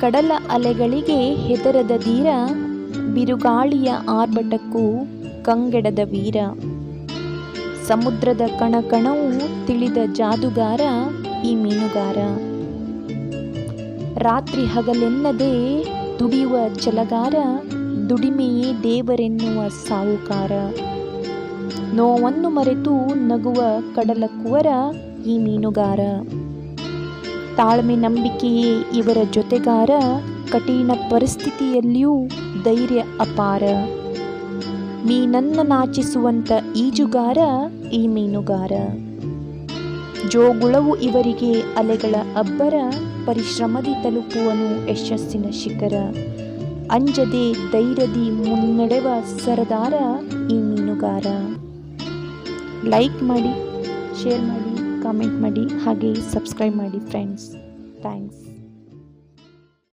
ಕಡಲ ಅಲೆಗಳಿಗೆ ಹೆದರದ ಧೀರ, ಬಿರುಗಾಳಿಯ ಆರ್ಭಟಕ್ಕೂ ಕಂಗೆಡದ ವೀರ. ಸಮುದ್ರದ ಕಣಕಣವು ತಿಳಿದ ಜಾದುಗಾರ, ಈ ಮೀನುಗಾರ. ರಾತ್ರಿ ಹಗಲೆನ್ನದೆ ದುಡಿಯುವ ಛಲಗಾರ, ದುಡಿಮೆಯೇ ದೇವರೆನ್ನುವ ಸಾಹುಕಾರ. ನೋವನ್ನು ಮರೆತು ನಗುವ ಕಡಲ ಕುವರ, ಈ ಮೀನುಗಾರ. ತಾಳ್ಮೆ ನಂಬಿಕೆಯೇ ಇವರ ಜೊತೆಗಾರ ಕಠಿಣ ಪರಿಸ್ಥಿತಿಯಲ್ಲಿಯೂ ಧೈರ್ಯ ಅಪಾರ. ಮೀನನ್ನ ನಾಚಿಸುವಂಥ ಈಜುಗಾರ, ಈ ಮೀನುಗಾರ. ಜೋಗುಳವು ಇವರಿಗೆ ಅಲೆಗಳ ಅಬ್ಬರ, ಪರಿಶ್ರಮದಿ ತಲುಪುವನು ಯಶಸ್ಸಿನ ಶಿಖರ. ಅಂಜದೆ ಧೈರ್ಯದಿ ಮುನ್ನಡೆವ ಸರದಾರ, ಈ ಮೀನುಗಾರ. ಲೈಕ್ ಮಾಡಿ ಶೇರ್ ಮಾಡಿ. ಕಾಮೆಂಟ್ ಮಾಡಿ ಹಾಗೆ ಸಬ್ಸ್ಕ್ರೈಬ್ ಮಾಡಿ ಫ್ರೆಂಡ್ಸ್ ಥ್ಯಾಂಕ್ಸ್